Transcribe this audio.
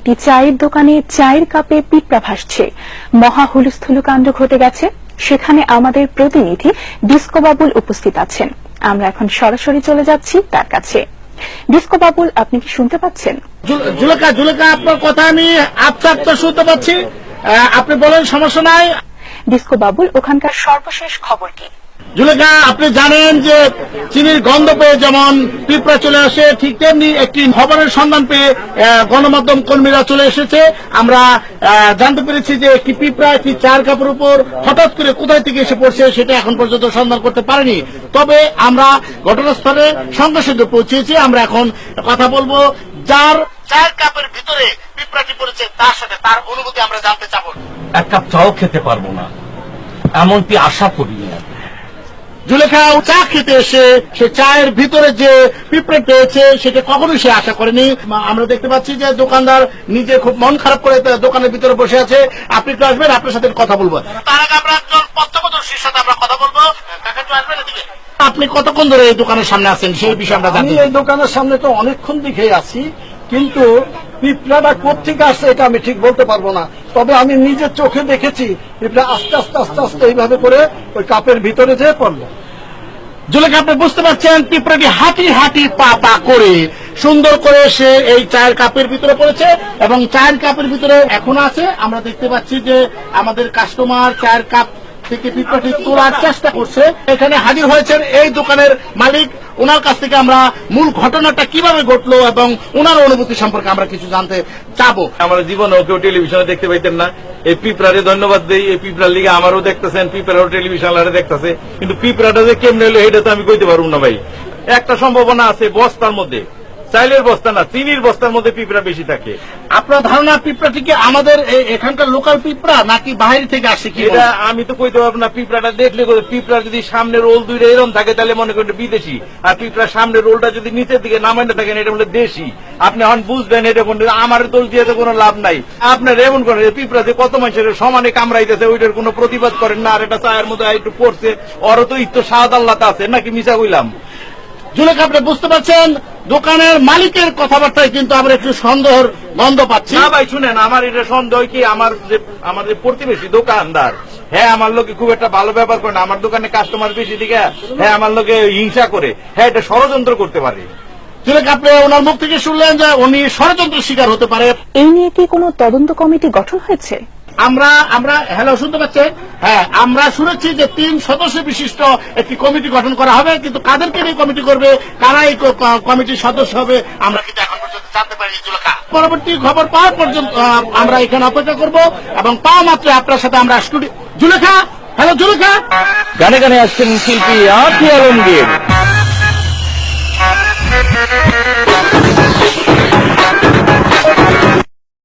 একটি চায়ের দোকানে চায়ের কাপে পিঁপড়া ভাসছে। মহা হুলস্থুলু কাণ্ড ঘটে গেছে। সেখানে আমাদের প্রতিনিধি ডিস্কো বাবুল উপস্থিত আছেন। আমরা এখন সরাসরি চলে যাচ্ছি তার কাছে। ডিস্কো বাবুল আপনি কি শুনতে পাচ্ছেন? জুল- জুলেখা জুলেখা আপনার কথা আমি আপনার তো শুনতে পাচ্ছি। আপনি বলেন সমস্যা নাই। ডিস্কো বাবুল ওখানকার সর্বশেষ খবর কি? জুলেখা আপনি জানেন যে চিনির গন্ধ পেয়ে যেমন পিঁপড়া চলে আসে, ঠিক তেমনি একটি খবরের সন্ধান পেয়ে গণমাধ্যম কর্মীরা চলে এসেছে। আমরা জানতে পেরেছি যে একটি পিঁপড়া, একটি চার কাপড় উপর হঠাৎ করে কোথায় থেকে এসে পড়ছে সেটা এখন পর্যন্ত সন্ধান করতে পারেনি। তবে আমরা ঘটনাস্থলে সঙ্গে সঙ্গে পৌঁছেছি। আমরা এখন কথা বলব যার চার কাপের ভিতরে পিঁপড়াটি পড়েছে, তার সাথে তার অনুভূতি আমরা জানতে চাবো। এক কাপ চাও খেতে পারব না। এমনটি আশা করিনি আমি। জুলেখা চা খেতে এসে সে চায়ের ভিতরে যে পিঁপড়ে পেয়েছে সেটা কখনোই সে আশা করেনি। আমরা দেখতে পাচ্ছি যে দোকানদার নিজে খুব মন খারাপ করে দোকানের ভিতরে বসে আছে। আপনি একটু আসবেন আপনার সাথে কথা বলব। তার আগে আমরা একজন প্রত্যক্ষদর্শীর সাথে আমরা কথা বলব। কাকা একটু আসবেন এদিকে। আপনি কতক্ষণ ধরে এই দোকানের সামনে আছেন সেই বিষয়ে আমরা জানি এই দোকানের সামনে তো অনেকক্ষণ দিকে আছি। কিন্তু পিঁপড়াটা কোথেকে আসছে এটা আমি ঠিক বলতে পারব না। তবে আমি নিজের চোখে দেখেছি, পিঁপড়া আস্তে আস্তে আস্তে আস্তে এইভাবে করে ওই কাপের ভিতরে যেয়ে পড়ল। জুলেখা, আপনি বুঝতে পারছেন, পিঁপড়াটি হাঁটি হাঁটি পা পা করে সুন্দর করে সে এই চায়ের কাপের ভিতরে পড়েছে এবং চায়ের কাপের ভিতরে এখন আছে। আমরা দেখতে পাচ্ছি যে আমাদের কাস্টমার চায়ের কাপ থেকে পিঁপড়াটি তোলার চেষ্টা করছে। এখানে হাজির হয়েছেন এই দোকানের মালিক ওনার কাছ থেকে আমরা মূল ঘটনাটা কীভাবে ঘটলো এবং ওনার অনুভূতি সম্পর্কে আমরা কিছু জানতে চাবো। আমার জীবনে কেউ টেলিভিশনে দেখতে পাইতেন না। এই পিঁপড়ারে ধন্যবাদ দিই। এই পিঁপড়ার লিগে আমারও দেখতেছেন, পিঁপড়ারও টেলিভিশন দেখতেছে। কিন্তু পিঁপড়াটা যে কেমনে হলো এটা তো আমি কইতে পারব না ভাই। একটা সম্ভাবনা আছে বস্তার মধ্যে। চাইলের বস্তা না চিনির বস্তার মধ্যে পিঁপড়া বেশি থাকে। আপনার ধারণা পিঁপড়াটি কি আমাদের এখানকার লোকাল পিঁপড়া নাকি বাইরে থেকে আসে কি এটা আমি তো কইতে পারব না পিঁপড়াটা দেখলে পিঁপড়া যদি সামনে রোল দুইটা এরম থাকে তাহলে মনে করেন বিদেশি। আর পিঁপড়ার সামনে রোলটা যদি নিচের দিকে নামাইতে থাকেন এটা বলে দেশি। আপনি এখন বুঝবেন এটা কোন আমার দোষ দিয়ে তো কোনো লাভ নাই। আপনার এমন করেন পিঁপড়া যে কত মানুষের সমানে কামড়াইতেছে ওইটার কোনো প্রতিবাদ করেন না। আর এটা চায়ের মধ্যে একটু পড়ছে ওরও তো ইত্য সাদ আল্লাহ আছে নাকি মিশা কইলাম? জুলেখা আপনি বুঝতে পারছেন? দোকানের মালিকের কথাবার্তায় কিন্তু আমরা একটু সন্দেহের গন্ধ পাচ্ছি। না ভাই শুনেন আমার এটা সন্দেহ কি আমার যে আমার যে প্রতিবেশী দোকানদার হ্যাঁ আমার লোকে খুব একটা ভালো ব্যাপার করে না আমার দোকানে কাস্টমার বেশি দিকে হ্যাঁ আমার লোকে হিংসা করে হ্যাঁ এটা ষড়যন্ত্র করতে পারে। আপনি ওনার মুখ থেকে শুনলেন যে উনি ষড়যন্ত্রের শিকার হতে পারে। এই নিয়ে কি কোনো তদন্ত কমিটি গঠন হয়েছে? আমরা আমরা, হ্যালো, শুনতে পাচ্ছেন? হ্যাঁ আমরা শুনেছি যে তিন সদস্য বিশিষ্ট একটি কমিটি গঠন করা হবে, কিন্তু কাদেরকে নিয়ে কমিটি করবে? কারা এই কমিটির সদস্য হবে? আমরা কিন্তু এখন পর্যন্ত জানতে পারি পরবর্তী খবর পাওয়ার পর্যন্ত আমরা এখানে অপেক্ষা করব, এবং পাওয়া মাত্র আপনার সাথে আমরা স্টুডিও জুলেখা? হ্যালো, জুলেখা? গানে গানে আসছেন শিল্পী আতি আলমগীর।